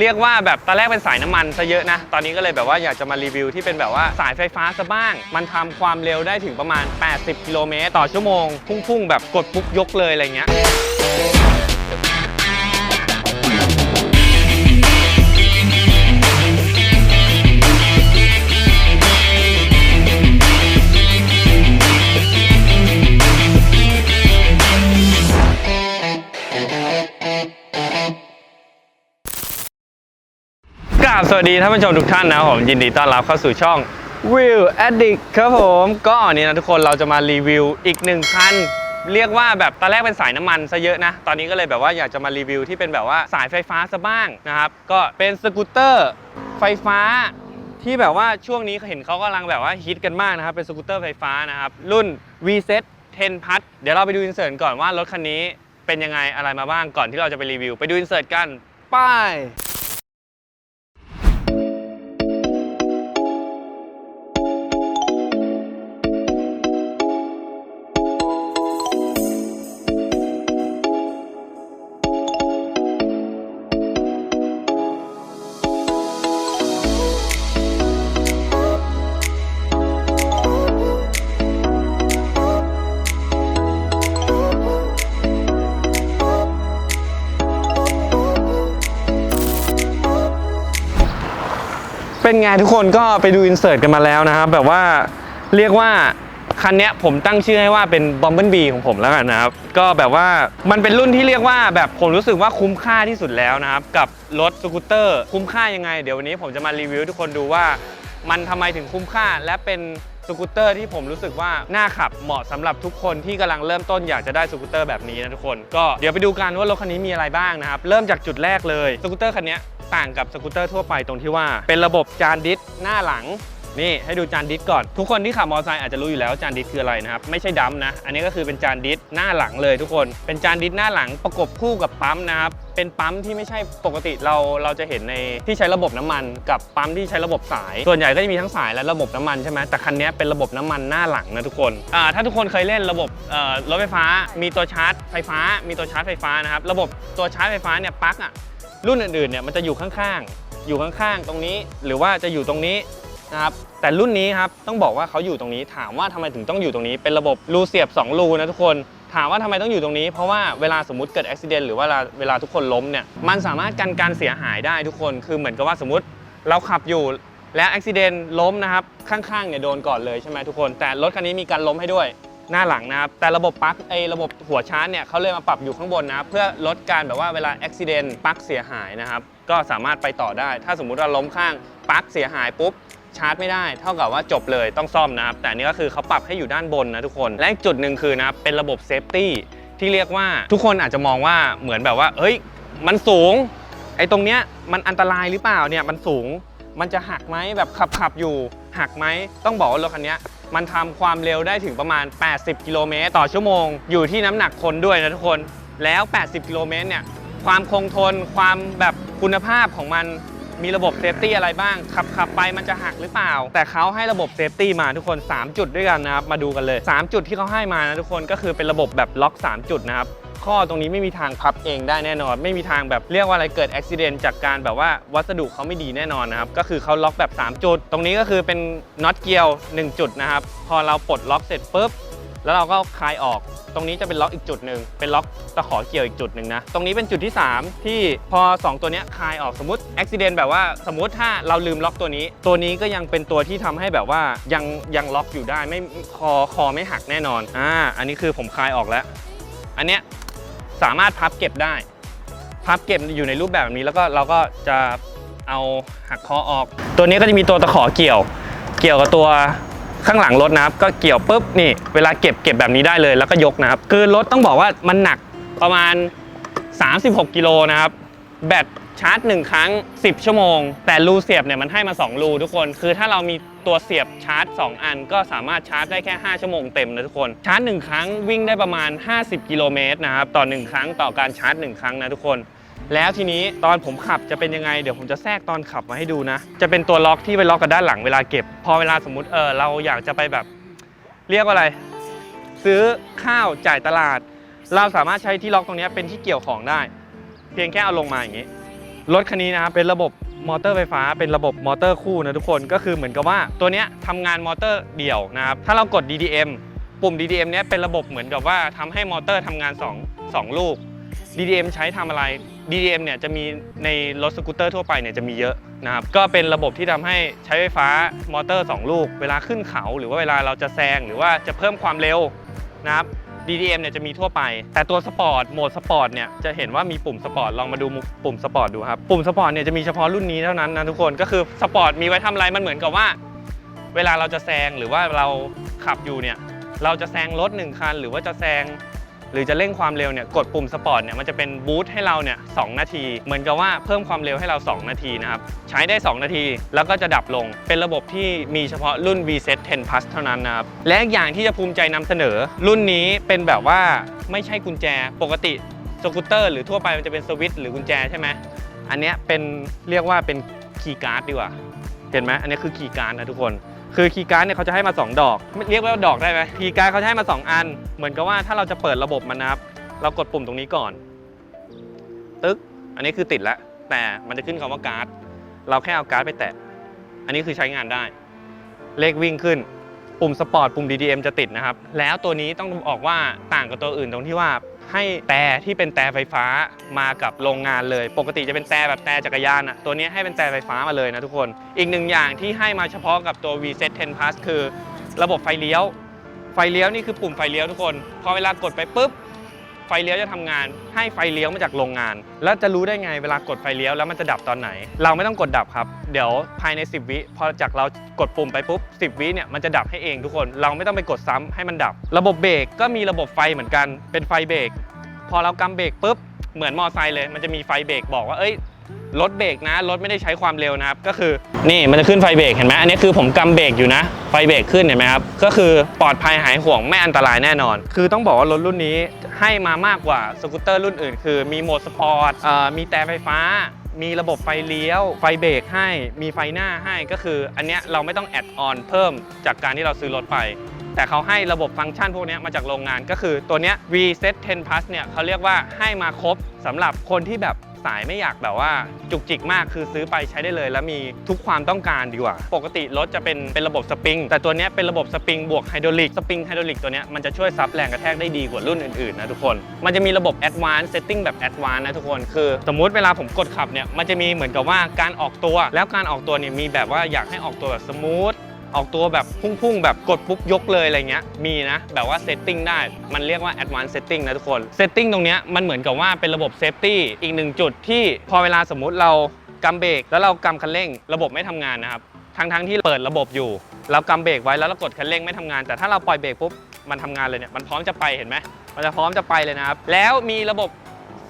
เรียกว่าแบบตอนแรกเป็นสายน้ำมันซะเยอะนะ ตอนนี้ก็เลยแบบว่าอยากจะมารีวิวที่เป็นแบบว่าสายไฟฟ้าซะบ้าง มันทำความเร็วได้ถึงประมาณ 80 กิโลเมตรต่อชั่วโมง พุ่งๆ แบบกดปุ๊บยกเลยอะไรเงี้ย ราบสวัสดีท่านผู้ชมทุกท่านนะครับผมยินดีต้อนรับเข้าสู่ช่อง Will Addict ครับผมก็นนี้นะทุกคนเราจะมารีวิวอีกหนึ่งคันเรียกว่าแบบตอนแรกเป็นสายน้ำมันซะเยอะนะ ตอนนี้ก็เลยแบบว่าอยากจะมารีวิวที่เป็นแบบว่าสายไฟฟ้าซะบ้างนะครับก็เป็นสกูตเตอร์ไฟฟ้าที่แบบว่าช่วงนี้เห็นเขากำลังแบบว่าฮิตกันมากนะครับเป็นสกูตเตอร์ไฟฟ้านะครับรุ่น VZ 10พัทเดี๋ยวเราไปดูอินเสิร์ตก่อนว่ารถคันนี้เป็นยังไงอะไรมาบ้างก่อนที่เราจะไปรีวิว ไปดูอินเสิร์ตกันไป ไงทุกคนก็ไปดูอินเสิร์ตกันมาแล้วนะครับแบบว่าเรียกว่าคันนี้ผมตั้งชื่อให้ว่าเป็น b o m b l e b e ของผมแล้วกันนะครับ ก็แบบว่ามันเป็นรุ่นที่เรียกว่าแบบผมรู้สึกว่าคุ้มค่าที่สุดแล้วนะครับ กับรถสกูตเตอร์ คุ้มค่ายังไง เดี๋ยววันนี้ผมจะมารีวิวทุกคนดูว่ามันทำไมถึงคุ้มค่าและเป็นสกูตเตอร์ที่ผมรู้สึกว่าน่าขับเหมาะสำหรับทุกคนที่กำลังเริ่มต้นอยากจะได้สกูตเตอร์แบบนี้นะทุกคน ก็เดี๋ยวไปดูกันว่ารถคันนี้มีอะไรบ้างนะครับ เริ่มจากจุดแรกเลยสกูตเตอร์คันนี้ ต่างกับสกูตเตอร์ทั่วไปตรงที่ว่า เป็นระบบจานดิสหน้าหลังนี่ให้ดูจานดิสก่อน ทุกคนที่ขับมอเตอร์ไซค์อาจจะรู้อยู่แล้วจานดิสคืออะไรนะครับ ไม่ใช่ดัมนะ อันนี้ก็คือเป็นจานดิสหน้าหลังเลยทุกคน เป็นจานดิสหน้าหลังประกบคู่กับปั๊มนะครับ เป็นปั๊มที่ไม่ใช่ปกติเราเราจะเห็นในที่ใช้ระบบน้ำมัน กับปั๊มที่ใช้ระบบสาย ส่วนใหญ่ก็จะมีทั้งสายและระบบน้ำมันใช่ไหมแต่คันนี้เป็นระบบน้ำมันหน้าหลังนะทุกคนอ่าถ้าทุกคนเคยเล่นระบบเอ่อรถไฟฟ้า มีตัวชาร์จไฟฟ้า มีตัวชาร์จไฟฟ้านะครับระบบตัวชาร์จไฟฟ้าเนี่ยปลั๊กอะ รุ่นอื่นๆเนี่ยมันจะอยู่ข้างๆ อยู่ข้างๆ ตรงนี้ หรือว่าจะอยู่ตรงนี้นะครับ แต่รุ่นนี้ครับต้องบอกว่าเขาอยู่ตรงนี้ ถามว่าทำไมถึงต้องอยู่ตรงนี้ เป็นระบบรูเสียบ 2 รูนะทุกคน ถามว่าทำไมต้องอยู่ตรงนี้ เพราะว่าเวลาสมมติเกิดอุบิเหตุหรือว่าเวลาเวลาทุกคนล้มเนี่ย มันสามารถกันการเสียหายได้ทุกคน คือเหมือนกับว่าสมมติเราขับอยู่แล้วอุบิเหตุล้มนะครับ ข้างๆ เนี่ยโดนก่อนเลยใช่ไหมทุกคน แต่รถคันนี้มีการล้มให้ด้วย หน้าหลังนะครับ แต่ระบบปลั๊กไอ้ระบบหัวชาร์จเนี่ยเขาเลยมาปรับอยู่ข้างบนนะครับเพื่อลดการแบบว่าเวลาอุบิเหตุปลั๊กเสียหายนะครับ ก็สามารถไปต่อได้ ถ้าสมมุติว่าล้มข้างปลั๊กเสียหายปุ๊บชาร์จไม่ได้เท่ากับว่าจบเลยต้องซ่อมนะครับ แต่นนี้ก็คือเขาปรับให้อยู่ด้านบนนะทุกคน และอีกจุดหนึ่งคือนะครับเป็นระบบเซฟตี้ที่เรียกว่าทุกคนอาจจะมองว่าเหมือนแบบว่าเฮ้ย มันสูง ไอ้ตรงเนี้ยมันอันตรายหรือเปล่าเนี่ยมันสูง มันจะหักไหมแบบขับขับอยู่หักไหมต้องบอกว่ารถคันนี้ มันทำความเร็วได้ถึงประมาณ 80 กิโลเมตรต่อชั่วโมง อยู่ที่น้ำหนักคนด้วยนะทุกคน แล้ว 80 กิโลเมตรเนี่ย ความคงทน ความแบบคุณภาพของมัน มีระบบเซฟตี้อะไรบ้าง ขับขับไปมันจะหักหรือเปล่า แต่เขาให้ระบบเซฟตี้มาทุกคน 3 จุดด้วยกันนะครับ มาดูกันเลย 3 จุดที่เขาให้มานะทุกคน ก็คือเป็นระบบแบบล็อก 3 จุดนะครับ ข้อตรงนี้ไม่มีทางพับเองได้แน่นอน ไม่มีทางแบบเรียกว่าอะไรเกิดอุบิเหตุจากการแบบว่าวัสดุเขาไม่ดีแน่นอนนะครับก็คือเขาล็อกแบบ 3 จุด ตรงนี้ก็คือเป็นน็อตเกลียว 1 จุดนะครับพอเราปลดล็อกเสร็จปุ๊บแล้วเราก็คลายออก ตรงนี้จะเป็นล็อกอีกจุดหนึ่ง เป็นล็อกตะขอเกี่ยวอีกจุดหนึ่งนะ ตรงนี้เป็นจุดที่ 3 ที่พอ 2 ตัวนี้คลายออกสมมติอุบิเหตุแบบว่าสมมติถ้าเราลืมล็อกตัวนี้ ตัวนี้ก็ยังเป็นตัวที่ทำให้แบบว่ายังยังล็อกอยู่ได้ไม่คอคอไม่หักแน่นอน อ่า อันนี้คือผมคลายออกแล้ว อันเนี้ย สามารถพับเก็บได้ พับเก็บอยู่ในรูปแบบแบบนี้แล้วก็เราก็จะเอาหักคอออก ตัวนี้ก็จะมีตัวตะขอเกี่ยว เกี่ยวกับตัวข้างหลังรถนะครับ ก็เกี่ยวปุ๊บนี่ เวลาเก็บเก็บแบบนี้ได้เลยแล้วก็ยกนะครับ คือรถต้องบอกว่ามันหนักประมาณ 36 กิโลนะครับ แบตชาร์จ 1 ครั้ง 10 ชั่วโมง แต่รูเสียบเนี่ยมันให้มา 2 รูทุกคน คือถ้าเรามี ตัวเสียบชาร์จ 2 อัน ก็สามารถชาร์จได้แค่ 5 ชั่วโมงเต็มนะทุกคน ชาร์จ 1 ครั้งวิ่งได้ประมาณ 50 กิโลเมตรนะครับ ต่อ 1 ครั้งต่อการชาร์จ 1 ครั้งนะทุกคน แล้วทีนี้ตอนผมขับจะเป็นยังไง เดี๋ยวผมจะแทรกตอนขับมาให้ดูนะ จะเป็นตัวล็อกที่ไปล็อกกับด้านหลังเวลาเก็บ พอเวลาสมมุติเออเราอยากจะไปแบบ เรียกว่าอะไร ซื้อข้าวจ่ายตลาด เราสามารถใช้ที่ล็อกตรงนี้เป็นที่เกี่ยวของได้ เพียงแค่เอาลงมาอย่างนี้รถคันนี้นะครับเป็นระบบ มอเตอร์ไฟฟ้าเป็นระบบมอเตอร์คู่นะทุกคนก็คือเหมือนกับว่าตัวเนี้ยทำงานมอเตอร์เดี่ยวนะครับถ้าเรากด DDM ปุ่ม DDM เนี้ยเป็นระบบเหมือนกับว่าทำให้มอเตอร์ทำงาน2 2ลูก DDM ใช้ทำอะไร DDM เนี่ยจะมีในรถสกูตเตอร์ทั่วไปเนี่ยจะมีเยอะนะครับก็เป็นระบบที่ทำให้ใช้ไฟฟ้ามอเตอร์ 2 ลูก เวลาขึ้นเขา หรือว่าเวลาเราจะแซงหรือว่าจะเพิ่มความเร็วนะครับ DDM เนี่ยจะมีทั่วไป แต่ตัวสปอร์ตโหมดสปอร์ตเนี่ยจะเห็นว่ามีปุ่มสปอร์ตลองมาดูปุ่มสปอร์ตดูครับปุ่มสปอร์ตเนี่ยจะมีเฉพาะรุ่นนี้เท่านั้นนะทุกคนก็คือสปอร์ตมีไว้ทำอะไรมันเหมือนกับว่า เวลาเราจะแซงหรือว่าเราขับอยู่เนี่ยเราจะแซงรถหนึ่งคัน หรือว่าจะแซง หรือจะเร่งความเร็วเนี่ยกดปุ่มสปอร์ตเนี่ยมันจะเป็นบูสต์ให้เราเนี่ยสนาที เหมือนกับว่าเพิ่มความเร็วให้เรา 2 นาทีนะครับ ใช้ได้ 2 นาทีแล้วก็จะดับลง เป็นระบบที่มีเฉพาะรุ่น VZ 10 Plus เท่านั้นนะครับ และอีกอย่างที่จะภูมิใจนำเสนอ รุ่นนี้เป็นแบบว่าไม่ใช่กุญแจปกติสกูตเตอร์หรือทั่วไปมันจะเป็นสวิตช์หรือกุญแจใช่ไหมอันนี้เป็นเรียกว่าเป็นคีย์การ์ดดีกว่า เห็นไหมอันนี้คือคีย์การ์ดนะทุกคน คือคีย์การ์ดเนี่ยเขาจะให้มา 2 ดอก เรียกว่าดอกได้ไหมคีย์การ์ดเขาจะให้มา 2 อัน เหมือนกับว่าถ้าเราจะเปิดระบบมันนะครับ เรากดปุ่มตรงนี้ก่อน ตึ๊ก อันนี้คือติดแล้ว แต่มันจะขึ้นคำว่าการ์ด เราแค่เอาการ์ดไปแตะ อันนี้คือใช้งานได้ เลขวิ่งขึ้น ปุ่มสปอร์ต ปุ่ม DDM จะติดนะครับ แล้วตัวนี้ต้องบอกว่าต่างกับตัวอื่นตรงที่ว่า ให้แต่ที่เป็นแต่ไฟฟ้ามากับโรงงานเลย ปกติจะเป็นแต่แบบแต่จักรยานอะตัวนี้ให้เป็นแต่ไฟฟ้ามาเลยนะทุกคน อีกหนึ่งอย่างที่ให้มาเฉพาะกับตัว VZ 10 Plus คือ ระบบไฟเลี้ยว ไฟเลี้ยวนี่คือปุ่มไฟเลี้ยวทุกคน พอเวลากดไปปุ๊บ ไฟเลี้ยวจะทำงาน ให้ไฟเลี้ยวมาจากโรงงาน แล้วจะรู้ได้ไงเวลากดไฟเลี้ยวแล้วมันจะดับตอนไหน เราไม่ต้องกดดับครับ เดี๋ยวภายใน 10 วิพอจากเรากดปุ่มไปปุ๊บ 10 วิเนี่ยมันจะดับให้เองทุกคน เราไม่ต้องไปกดซ้ำให้มันดับ ระบบเบรกก็มีระบบไฟเหมือนกัน เป็นไฟเบรก พอเรากำเบรกปุ๊บ เหมือนมอไซค์เลย มันจะมีไฟเบรกบอกว่า เอ้ยรถเบรกนะ รถไม่ได้ใช้ความเร็วนะครับ ก็คือ นี่มันจะขึ้นไฟเบรกเห็นไหมอันนี้คือผมกำเบรกอยู่นะ ไฟเบรกขึ้นเห็นไหมครับ ก็คือปลอดภัยหายห่วงไม่อันตรายแน่นอน คือต้องบอกว่ารถรุ่นนี้ ให้มามากกว่าสกูตเตอร์รุ่นอื่น คือมีโหมดสปอร์ตมีแต่ไฟฟ้า มีระบบไฟเลี้ยว ไฟเบรกให้ มีไฟหน้าให้ก็คืออันเนี้ยเราไม่ต้องแอดออนเพิ่มจากการที่เราซื้อรถไป แต่เขาให้ระบบฟังก์ชันพวกนี้มาจากโรงงานก็คือตัวเนี้ย VZ 10 Plus เนี่ยเขาเรียกว่าให้มาครบสำหรับคนที่แบบ สายไม่อยากแบบว่าจุกจิกมากคือซื้อไปใช้ได้เลย แล้วมีทุกความต้องการดีกว่า ปกติรถจะเป็นเป็นระบบสปริง แต่ตัวนี้เป็นระบบสปริงบวกไฮดรอลิกสปริงไฮดรอลิกตัวนี้มันจะช่วยซับแรงกระแทกได้ดีกว่ารุ่นอื่นๆนะทุกคน มันจะมีระบบ Advanced Setting แบบ Advanced นะทุกคนคือ สมมุติเวลาผมกดขับเนี่ยมันจะมีเหมือนกับว่าการออกตัว แล้วการออกตัวเนี่ยมีแบบว่าอยากให้ออกตัวแบบสมูท ออกตัวแบบพุ่งๆ แบบกดปุ๊บยกเลยอะไรเงี้ยมีนะแบบว่าเซตติ้งได้มันเรียกว่า advanced setting นะทุกคนเซตติ้งตรงเนี้ยมันเหมือนกับว่าเป็นระบบเซฟตี้อีกหนึ่งจุดที่พอเวลาสมมุติเรากำเบรกแล้วเรากำคันเร่ง ระบบไม่ทำงานนะครับทั้งๆที่เปิดระบบอยู่ เรากำเบรกไว้แล้วเรากดคันเร่งไม่ทำงาน แต่ถ้าเราปล่อยเบรกปุ๊บมันทำงานเลยเนี่ยมันพร้อมจะไปเห็นไหมมันจะพร้อมจะไปเลยนะครับแล้วมีระบบ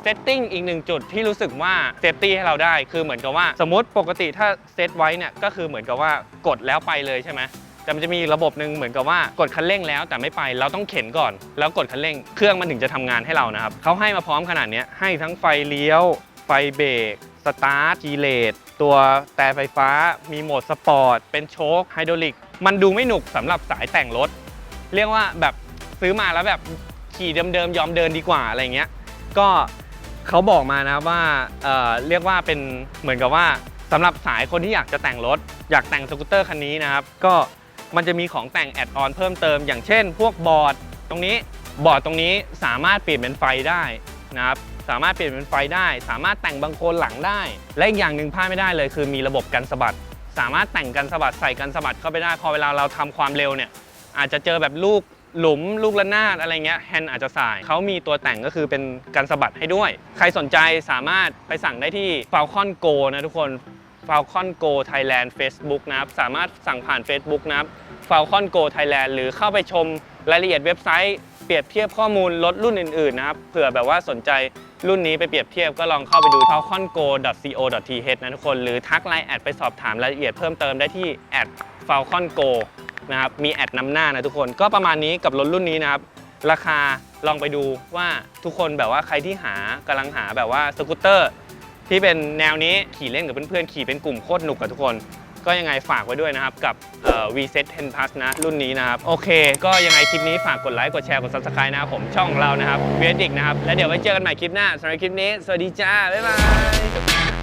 ซตติ้งอีกหนึ่งจุดที่รู้สึกว่าเซฟตี้ให้เราได้ คือเหมือนกับว่าสมมติปกติถ้าเซตไว้เนี่ยก็คือเหมือนกับว่ากดแล้วไปเลยใช่ไหมแต่มันจะมีระบบหนึ่งเหมือนกับว่ากดคันเร่งแล้วแต่ไม่ไปเราต้องเข็นก่อน แล้วกดคันเร่งเครื่องมันถึงจะทำงานให้เรานะครับเขาให้มาพร้อมขนาดนี้ให้ทั้งไฟเลี้ยว ไฟเบรกสตาร์ทกีเลตตัวแต่ไฟฟ้ามีโหมดสปอร์ตเป็นโชคไฮดรอลิกมันดูไม่หนุกสำหรับสายแต่งรถ เรียกว่าแบบซื้อมาแล้วแบบขี่เดิมๆยอมเดินดีกว่าอะไรเงี้ยก็ เขาบอกมานะว่าเอ่อเรียกว่าเป็นเหมือนกับว่าสำหรับสายคนที่อยากจะแต่งรถ อยากแต่งสกูตเตอร์คันนี้นะครับ ก็มันจะมีของแต่งแอดออนเพิ่มเติม อย่างเช่น พวกบอร์ดตรงนี้บอร์ดตรงนี้สามารถเปลี่ยนเป็นไฟได้นะครับสามารถเปลี่ยนเป็นไฟได้ สามารถแต่งบางโคลนหลังได้ และอีกอย่างหนึ่งพลาดไม่ได้เลย คือมีระบบกันสะบัดสามารถแต่งกันสะบัดใส่กันสะบัดเข้าไปได้พอเวลาเราทำความเร็วเนี่ยอาจจะเจอแบบลูก หลุมลูกระนาดอะไรเงี้ยแฮนด์อาจจะสาย เขามีตัวแต่งก็คือเป็นการสะบัดให้ด้วย ใครสนใจสามารถไปสั่งได้ที่ Falcon Go นะทุกคน Falcon Go Thailand Facebook นะครับ สามารถสั่งผ่าน Facebook นะครับ Falcon Go Thailand หรือเข้าไปชมรายละเอียดเว็บไซต์เปรียบเทียบข้อมูลรถรุ่นอื่นๆนะครับเผื่อแบบว่าสนใจรุ่นนี้ไปเปรียบเทียบก็ลองเข้าไปดู falcongo.co.th นะทุกคน หรือทักไลน์แอดไปสอบถามรายละเอียดเพิ่มเติมได้ที่แอด falcongo นะครับมีแอดนำหน้านะทุกคนก็ประมาณนี้กับรถรุ่นนี้นะครับ ราคาลองไปดูว่าทุกคนแบบว่าใครที่หากำลังหาแบบว่าสกูตเตอร์ ที่เป็นแนวนี้ขี่เล่นกับเพื่อนๆขี่เป็นกลุ่มโคตรหนุกกับทุกคน ก็ยังไงฝากไว้ด้วยนะครับ กับเอ่อ VZ 10 Plus นะรุ่นนี้นะครับ โอเค ก็ยังไงคลิปนี้ฝากกดไลค์กดแชร์กด Subscribe นะครับผมช่องของเรานะครับ v วดิกนะครับแล้วเดี๋ยวไว้เจอกันใหม่คลิปหน้าสำหรับคลิปนี้ สวัสดีจ้าบ๊ายบาย